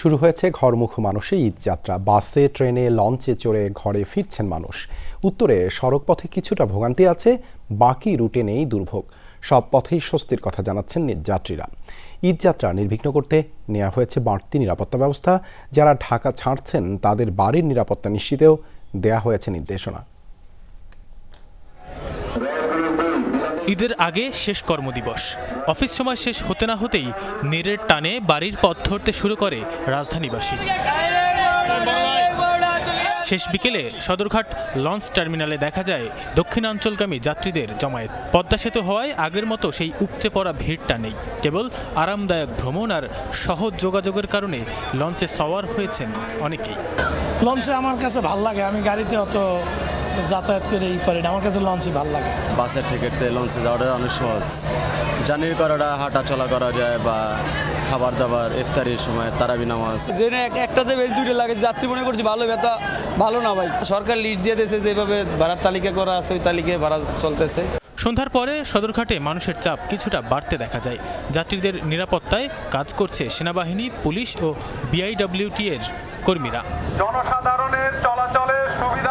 শুরু হয়েছে ঘরমুখ মানুষে ঈদযাত্রা বাসে, ট্রেনে, লঞ্চে চড়ে ঘরে ফিরছেন মানুষ। উত্তরে সড়কপথে কিছুটা ভোগান্তি আছে, বাকি রুটে নেই দুর্ভোগ। সব পথেই স্বস্তির কথা জানাচ্ছেন যাত্রীরা। ঈদযাত্রা নির্বিঘ্ন করতে নেওয়া হয়েছে বাড়তি নিরাপত্তা ব্যবস্থা। যারা ঢাকা ছাড়ছেন, তাদের বাড়ির নিরাপত্তা নিশ্চিতেও দেয়া হয়েছে নির্দেশনা। ঈদের আগে শেষ কর্মদিবস। অফিস সময় শেষ হতে না হতেই নেরের টানে বাড়ির পথ ধরতে শুরু করে রাজধানীবাসী। শেষ বিকেলে সদরঘাট লঞ্চ টার্মিনালে দেখা যায় দক্ষিণাঞ্চলগামী যাত্রীদের জমায়েত। পদ্মা সেতু হওয়ায় আগের মতো সেই উপচে পড়া ভিড়টা নেই। কেবল আরামদায়ক ভ্রমণ আর সহজ যোগাযোগের কারণে লঞ্চে সওয়ার হয়েছেন অনেকেই। লঞ্চে আমার কাছে ভালো লাগে, আমি গাড়িতে অত যাতায়াত করে এই পারি না আমার কাছে লঞ্চই ভালো লাগে। বাসের থেকে লঞ্চে যাওয়াটা অনেক সহজ। জার্নি করাটা হাঁটা চলা করা যায় বা খাবার দাবার ইফতারির সময় তারাবি নামাজ। যে একটা যে বেশ দুইটা লাগে যাত্রী মনে করছি ভালো ব্যথা ভালো না ভাই। সরকার লিস্ট দিয়ে দিয়েছে যেভাবে ভাড়ার তালিকা করা আছে ওই তালিকায় ভাড়া চলতেছে। সন্ধ্যার পরে সদরঘাটে মানুষের চাপ কিছুটা বাড়তে দেখা যায়। যাত্রীদের নিরাপত্তায় কাজ করছে সেনাবাহিনী পুলিশ ও বিআইডব্লিউটি এর কর্মীরা। জনসাধারণের চলাচলের সুবিধার্থে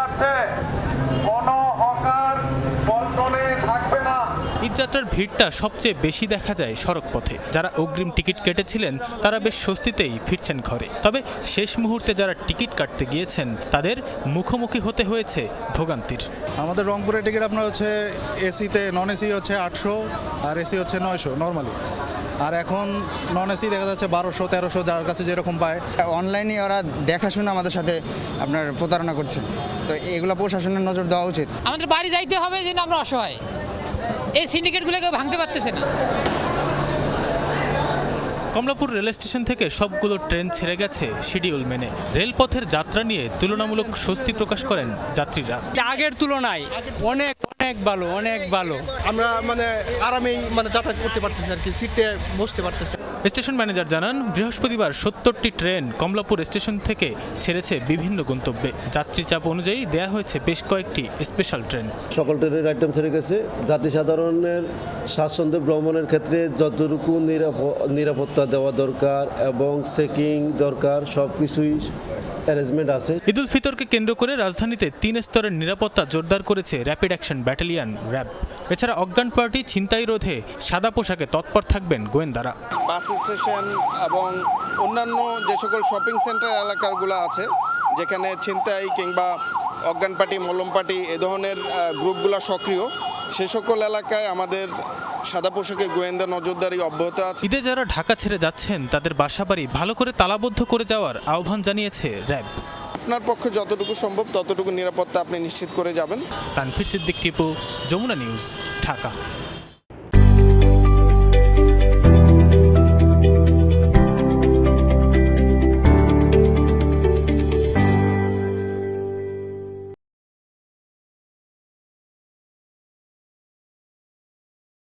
ঈদযাত্রার ভিড়টা সবচেয়ে বেশি দেখা যায় সড়ক পথে যারা অগ্রিম টিকিট কেটেছিলেন তারা বেশ স্বস্তিতেই ফিরছেন ঘরে। তবে শেষ মুহূর্তে যারা টিকিট কাটতে গিয়েছেন তাদের মুখোমুখি হতে হয়েছে ভোগান্তির। আমাদের রংপুরের টিকিট আপনার হচ্ছে এসিতে নন এসি হচ্ছে আটশো আর এসি হচ্ছে নয়শো নর্মালি আর এখন নন এসি দেখা যাচ্ছে বারোশো তেরোশো যার কাছে যেরকম পায়। অনলাইনে ওরা দেখাশোনা আমাদের সাথে আপনার প্রতারণা করছে। তো এগুলো প্রশাসনের নজর দেওয়া উচিত। আমাদের বাড়ি যাইতে হবে যেন আমরা অসহায়। এই সিন্ডিকেটগুলোকে ভাঙতে পারতেছে না। কমলাপুর রেল স্টেশন থেকে সবগুলো ট্রেন ছেড়ে গেছে শিডিউল মেনে। রেলপথের যাত্রা নিয়ে তুলনামূলক স্বস্তি প্রকাশ করেন যাত্রীরা। আগের তুলনায় অনেক অনেক ভালো অনেক ভালো। আমরা মানে আরামেই মানে যাতায়াত করতে পারতেছি আর কি সিটে বসতে পারতেছি। স্টেশন ম্যানেজার জানান, বৃহস্পতিবার সত্তরটি ট্রেন কমলাপুর স্টেশন থেকে ছেড়েছে বিভিন্ন গন্তব্যে। যাত্রী চাপ অনুযায়ী দেয়া হয়েছে বেশ কয়েকটি স্পেশাল ট্রেন। সকল ট্রেনের আইটেম ছেড়ে গেছে। যাত্রী সাধারণের স্বাচ্ছন্দ্যে ভ্রমণের ক্ষেত্রে যতটুকু নিরাপ- নিরাপত্তা দেওয়া দরকার এবং চেকিং দরকার সব কিছুই অ্যারেঞ্জমেন্ট আছে। ঈদুল ফিতরকে কেন্দ্র করে রাজধানীতে তিন স্তরের নিরাপত্তা জোরদার করেছে র্যাপিড অ্যাকশন ব্যাটালিয়ন র্যাব এছাড়া অজ্ঞান পার্টি ছিনতাই রোধে সাদা পোশাকে তৎপর থাকবেন গোয়েন্দারা। বাস স্টেশন এবং অন্যান্য যে সকল শপিং সেন্টার এলাকাগুলো আছে যেখানে ছিনতাই কিংবা অজ্ঞান পার্টি মলম পার্টি এ ধরনের গ্রুপগুলো সক্রিয় সে সকল এলাকায় আমাদের সাদা পোশাকে গোয়েন্দা নজরদারি অব্যাহত আছে। ঈদে যারা ঢাকা ছেড়ে যাচ্ছেন তাদের বাসাবাড়ি ভালো করে তালাবদ্ধ করে যাওয়ার আহ্বান জানিয়েছে র্যাব। আপনার পক্ষে যতটুকু সম্ভব ততটুকু নিরাপত্তা আপনি নিশ্চিত করে যাবেন। তানফির সিদ্দিক টিপু যমুনা নিউজ ঢাকা।